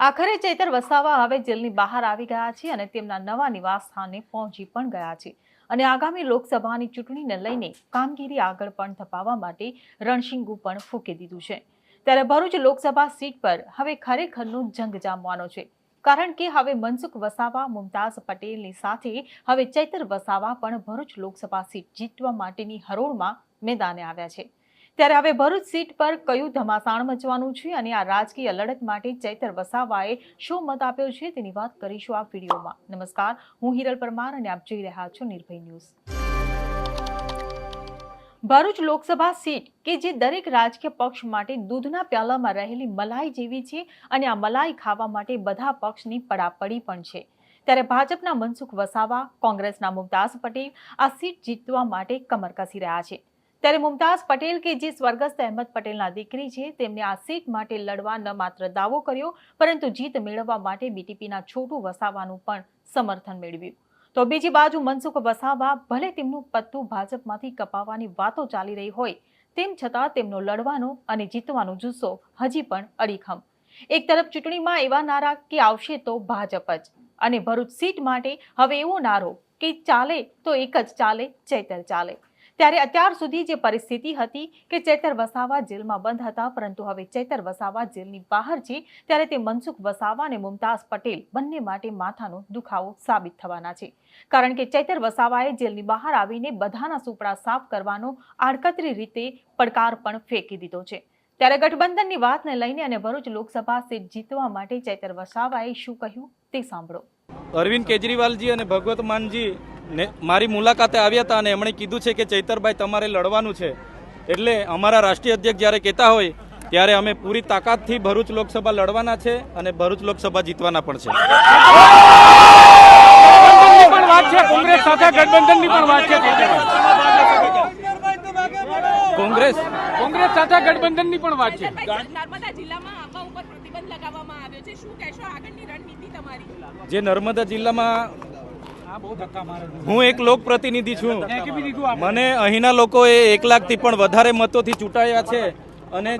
આખરે ચૈતર વસાવા હવે જેલની બહાર આવી ગયા છે અને તેમના નવા નિવાસ સ્થાને પહોંચી પણ ગયા છે. અને આગામી લોકસભાની ચૂંટણીને લઈને કામગીરી આગળ પણ ધપાવવા માટે રણશીંગુ પણ ફૂંકી દીધું છે. ત્યારે ભરૂચ લોકસભા સીટ પર હવે ખરેખરનો જંગ જામવાનો છે. કારણ કે હવે મનસુખ વસાવા, મુમતાઝ પટેલની સાથે હવે ચૈતર વસાવા પણ ભરૂચ લોકસભા સીટ જીતવા માટેની હરોળમાં મેદાને આવ્યા છે. ત્યારે હવે ભરૂચ સીટ પર કયું ધમાસાણ મચવાનું છે અને આ રાજકીય લડત માટે ચૈતર વસાવાએ શું મત આપ્યો છે તેની વાત કરીશું આ વિડીયોમાં. નમસ્કાર, હું હિરલ પરમાર અને આપ જોઈ રહ્યા છો નિર્ભય ન્યૂઝ. ભરૂચ લોકસભા સીટ, કે જે દરેક રાજકીય પક્ષ માટે દૂધના પ્યાલામાં રહેલી મલાઈ જેવી છે અને આ મલાઈ ખાવા માટે બધા પક્ષની પડાપડી પણ છે. ત્યારે ભાજપના મનસુખ વસાવા, કોંગ્રેસના મુમતાઝ પટેલ આ સીટ જીતવા માટે કમર કસી રહ્યા છે. ત્યારે મુમતાઝ પટેલ કે જે સ્વર્ગસ્થ અહેમદ પટેલના દીકરી છે, તેમને આ સીટ માટે લડવા ન માત્ર દાવો કર્યો, પરંતુ જીત મેળવવા માટે બીટીપીના છોટું વસાવાનું પણ સમર્થન મેળવ્યું. તો બીજી બાજુ મનસુખ વસાવા ભલે તેમનું પત્તું ભાજપમાંથી કપાવવાની વાતો ચાલી રહી હોય, તેમ છતાં તેમનો લડવાનો અને જીતવાનો જુસ્સો હજી પણ અડીખમ. એક તરફ ચૂંટણીમાં એવા નારા કે આવશે તો ભાજપ જ, અને ભરૂચ સીટ માટે હવે એવો નારો કે ચાલે તો એક જ ચાલે, ચૈતર ચાલે. ત્યારે અત્યાર સુધી જે પરિસ્થિતિ હતી કે ચેતર વસાવા જેલમાં બંધ હતા, પરંતુ હવે ચેતર વસાવા જેલની બહાર છે, ત્યારે તે મનસુખ વસાવા અને મુમતાઝ પટેલ બંને માટે માથાનો દુખાવો સાબિત થવાના છે. કારણ કે ચેતર વસાવાએ જેલની બહાર આવીને બધાના સુપડા સાફ કરવાનો આડકતરી રીતે પડકાર પણ ફેંકી દીધો છે. ત્યારે ગઠબંધનની વાતને લઈને અને ભરૂચ લોકસભા સીટ જીતવા માટે ચૈતર વસાવાએ શું કહ્યું તે સાંભળો. અરવિંદ કેજરીવાલજી અને ભગવત માનજી ને મારી મુલાકાતે આવ્યા હતા અને એમણે કીધું છે કે ચૈતરભાઈ તમારે લડવાનું છે. એટલે અમારા રાષ્ટ્રીય અધ્યક્ષ જ્યારે કહેતા હોય ત્યારે અમે પૂરી તાકાતથી ભરૂચ લોકસભા લડવાના છે અને ભરૂચ લોકસભા જીતવાના પણ છે. પણ વાત છે કોંગ્રેસ સાથે ગઠબંધનની પણ વાત છે કોંગ્રેસ? કોંગ્રેસ સાથે ગઠબંધનની પણ વાત છે. નર્મદા જિલ્લામાં આવા ઉપર પ્રતિબંધ લગાવવામાં આવ્યો છે. શું કહેશો? આગળની રણનીતિ તમારી? જે નર્મદા જિલ્લામાં હું એક લોકપ્રતિનિધિ છું. મને અહીંના લોકોએ એક લાખથી પણ વધારે મતોથી ચૂંટાયા છે અને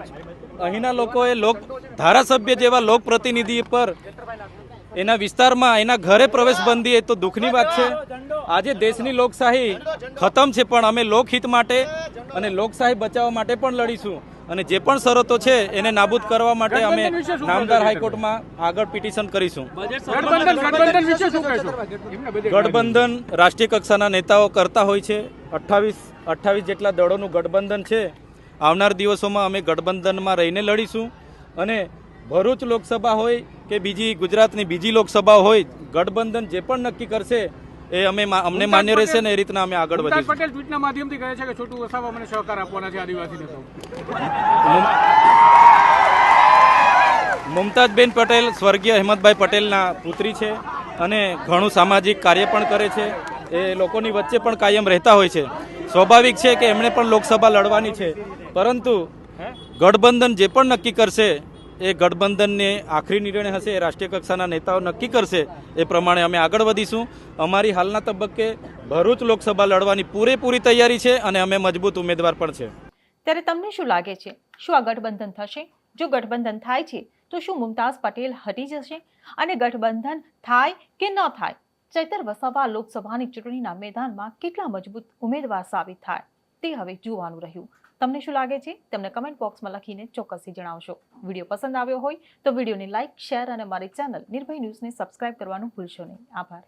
અહીંના લોકોએ લોક ધારાસભ્ય જેવા લોકપ્રતિનિધિ પર એના વિસ્તારમાં એના ઘરે પ્રવેશ બંધી એ તો દુઃખની વાત છે. આજે દેશની લોકશાહી ખતમ છે પણ અમે લોકહિત માટે અને લોકશાહી બચાવવા માટે પણ લડીશું. અને જે પણ શરતો છે એને નાબૂદ કરવા માટે અમે નામદાર હાઈકોર્ટમાં આગળ પિટિશન કરીશું. ગઠબંધન ગઠબંધન વિશે શું કહેશો? ગઠબંધન રાષ્ટ્રીય કક્ષાના નેતાઓ કરતા હોય છે. અઠ્ઠાવીસ અઠ્ઠાવીસ જેટલા દળોનું ગઠબંધન છે. આવનાર દિવસોમાં અમે ગઠબંધનમાં રહીને લડીશું. અને ભરૂચ લોકસભા હોય કે બીજી ગુજરાતની બીજી લોકસભા હોય ગઠબંધન જે પણ નક્કી કરશે એ અમે અમને માન્ય રહેશે ને એ રીતના અમે આગળ વધીશું. પટેલ ટ્વીટના માધ્યમથી કહે છે કે છોટું વસાવા મને સહકાર આપવાના છે આદિવાસી નેતાઓ મુમતાજબેન પટેલ સ્વર્ગીય હેમંતભાઈ પટેલના પુત્રી છે અને ઘણું સામાજિક કાર્ય પણ કરે છે. એ લોકોની વચ્ચે પણ કાયમ રહેતા હોય છે. સ્વાભાવિક છે કે એમણે પણ લોકસભા લડવાની છે. પરંતુ ગઠબંધન જે પણ નક્કી કરશે એ ગઠબંધનને આખરી નિર્ણય હશે એ રાષ્ટ્રીય કક્ષાના નેતાઓ નક્કી કરશે એ પ્રમાણે અમે આગળ વધીશું. અમારી હાલના તબક્કે ભરૂચ લોકસભા લડવાની પૂરેપૂરી તૈયારી છે અને અમે મજબૂત ઉમેદવાર પણ છે. ત્યારે તમને શું લાગે છે? શું આ ગઠબંધન થશે? જો ગઠબંધન થાય છે, તો શું મુમતાઝ પટેલ હટી જશે? અને ગઠબંધન થાય કે ન થાય? ચૈતર વસાવા લોકસભાની ચૂંટણીના મેદાનમાં કેટલા મજબૂત ઉમેદવાર સાબિત થાય? તે હવે જોવાનું રહ્યું. તમને શું લાગે છે? તમને કમેન્ટ બોક્સમાં લખીને ચોક્કસથી જણાવશો. વીડિયો પસંદ આવ્યો હોય તો વિડીયોને લાઇક શેર અને મારી ચેનલ નિર્ભય ન્યૂઝને સબસ્ક્રાઇબ કરવાનું ભૂલશો નહીં. આભાર.